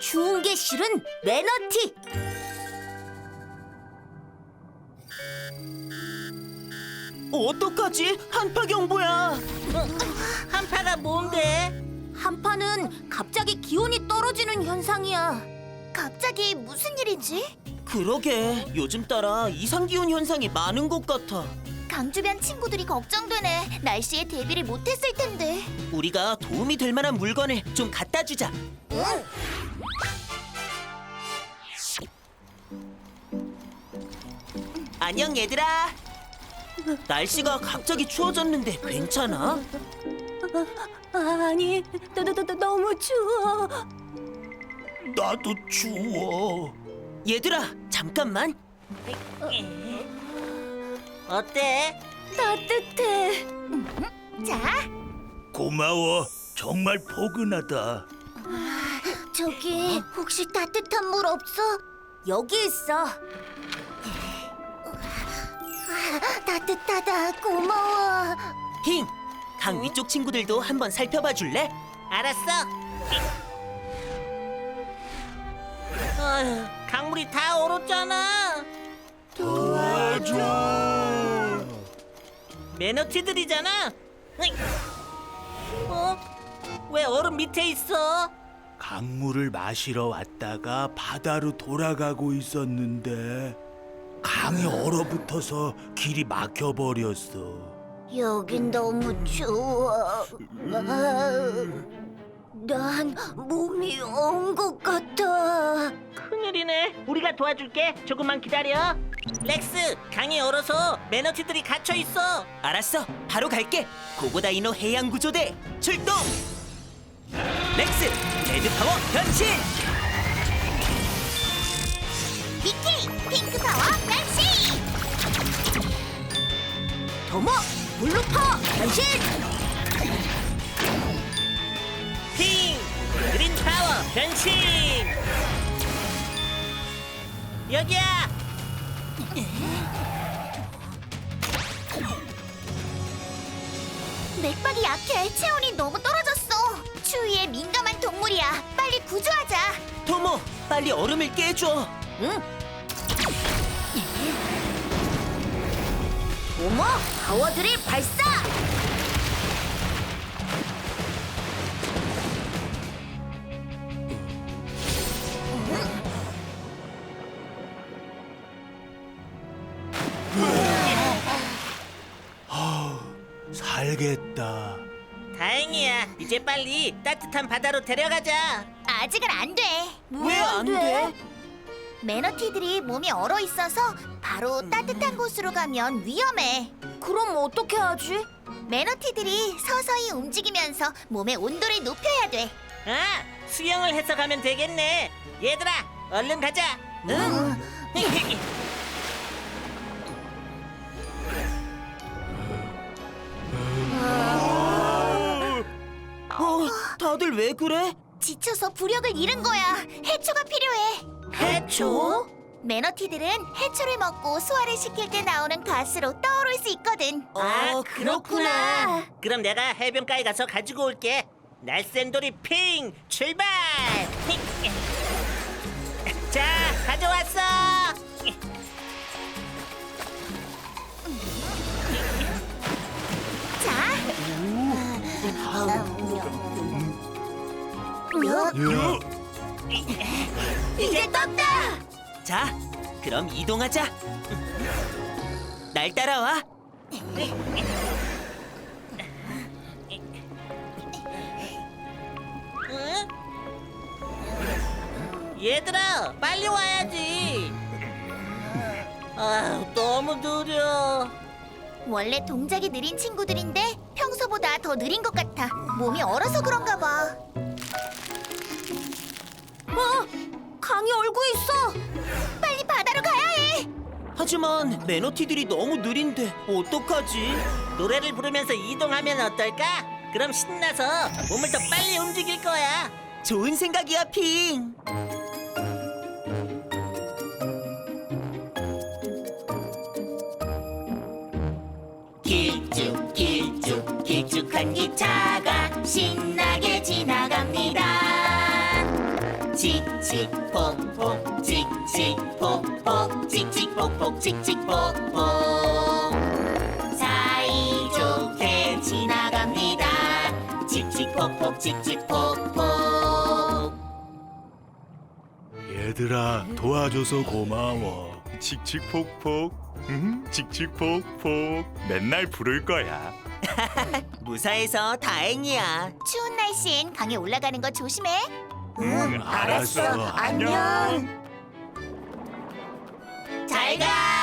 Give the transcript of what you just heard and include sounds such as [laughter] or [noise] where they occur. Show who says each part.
Speaker 1: 추운 게 싫은 매너티.
Speaker 2: 어떡하지? 한파 경보야.
Speaker 3: 한파가 뭔데?
Speaker 1: 한파는 갑자기 기온이 떨어지는 현상이야. 갑자기 무슨 일이지?
Speaker 2: 그러게 요즘 따라 이상 기온 현상이 많은 것 같아.
Speaker 1: 강 주변 친구들이 걱정되네. 날씨에 대비를 못했을 텐데.
Speaker 2: 우리가 도움이 될 만한 물건을 좀 갖다 주자.
Speaker 1: 응.
Speaker 2: 안녕 얘들아. 날씨가 갑자기 추워졌는데 괜찮아?
Speaker 1: 아니, 너, 너, 너, 너무 추워.
Speaker 2: 나도 추워. 얘들아 잠깐만.
Speaker 3: 어때?
Speaker 1: 따뜻해. 자,
Speaker 4: 고마워. 정말 포근하다.
Speaker 1: 저기 혹시 따뜻한 물 없어? 여기 있어. 따뜻하다. 고마워.
Speaker 2: 힝. 강 위쪽 친구들도 한번 살펴봐 줄래?
Speaker 3: 알았어. 어휴, 강물이 다 얼었잖아.
Speaker 4: 도와줘.
Speaker 3: 매너티들이잖아. 으이. 어? 왜 얼음 밑에 있어?
Speaker 4: 강물을 마시러 왔다가 바다로 돌아가고 있었는데 강이 얼어붙어서 길이 막혀 버렸어.
Speaker 1: 여긴 너무 추워. 난 몸이 언것 같아.
Speaker 3: 큰일이네. 우리가 도와줄게. 조금만 기다려. 렉스, 강이 얼어서 매너티들이 갇혀 있어.
Speaker 2: 알았어. 바로 갈게. 고고다 이노 해양 구조대 출동. 렉스 레드 파워 변신.
Speaker 1: 미키 핑크 파워 변신. 도모 블루 파워 변신.
Speaker 3: 핑! 그린 파워 변신! 여기야!
Speaker 1: 맥박이 약해. 체온이 너무 떨어졌어. 추위에 민감한 동물이야. 빨리 구조하자.
Speaker 2: 토모 빨리 얼음을 깨줘.
Speaker 1: 응. 도모 파워 드릴 발사.
Speaker 4: 살겠다.
Speaker 3: 다행이야. 이제 빨리 따뜻한 바다로 데려가자.
Speaker 1: 아직은 안 돼.
Speaker 2: 왜 안 돼?
Speaker 1: 매너티들이 몸이 얼어 있어서 바로 따뜻한 곳으로 가면 위험해. 그럼 어떻게 하지? 매너티들이 서서히 움직이면서 몸의 온도를 높여야 돼.
Speaker 3: 아, 수영을 해서 가면 되겠네. 얘들아, 얼른 가자.
Speaker 2: 응. 어, 다들 왜 그래?
Speaker 1: 지쳐서 부력을 잃은 거야. 해초가 필요해.
Speaker 3: 해초?
Speaker 1: 매너티들은 해초를 먹고 소화를 시킬 때 나오는 가스로 떠오를 수 있거든.
Speaker 3: 아,
Speaker 2: 어,
Speaker 3: 그렇구나. 그럼 내가 해변가에 가서 가지고 올게. 날쌘돌이 핑 출발! [laughs] 자, 가져왔어.
Speaker 1: 자.
Speaker 4: 야,
Speaker 1: 이제 떴다.
Speaker 2: 자, 그럼 이동하자. 날 따라와.
Speaker 3: 응? 얘들아, 빨리 와야지. 아, 너무 느려.
Speaker 1: 원래 동작이 느린 친구들인데 평소보다 더 느린 것 같아. 몸이 얼어서 그런가 봐. 어? 강이 얼고 있어. 빨리 바다로 가야 해.
Speaker 2: 하지만 매너티들이 너무 느린데 어떡하지?
Speaker 3: 노래를 부르면서 이동하면 어떨까? 그럼 신나서 몸을 더 빨리 움직일 거야.
Speaker 2: 좋은 생각이야, 핑.
Speaker 5: 길쭉 길쭉 길쭉한 기차가
Speaker 2: 칙칙폭폭 칙칙폭폭 칙칙폭폭 칙칙폭폭 사이좋게 지나갑니다. 칙칙폭폭 칙칙폭폭
Speaker 4: 얘들아 도와줘서 고마워.
Speaker 5: 칙칙폭폭. 음, 칙칙폭폭. 맨날 부를 거야. [laughs]
Speaker 2: 무사해서 다행이야.
Speaker 1: 추운 날씨엔 강에 올라가는 거 조심해.
Speaker 4: 응, 알았어.
Speaker 1: 안녕. 잘 가.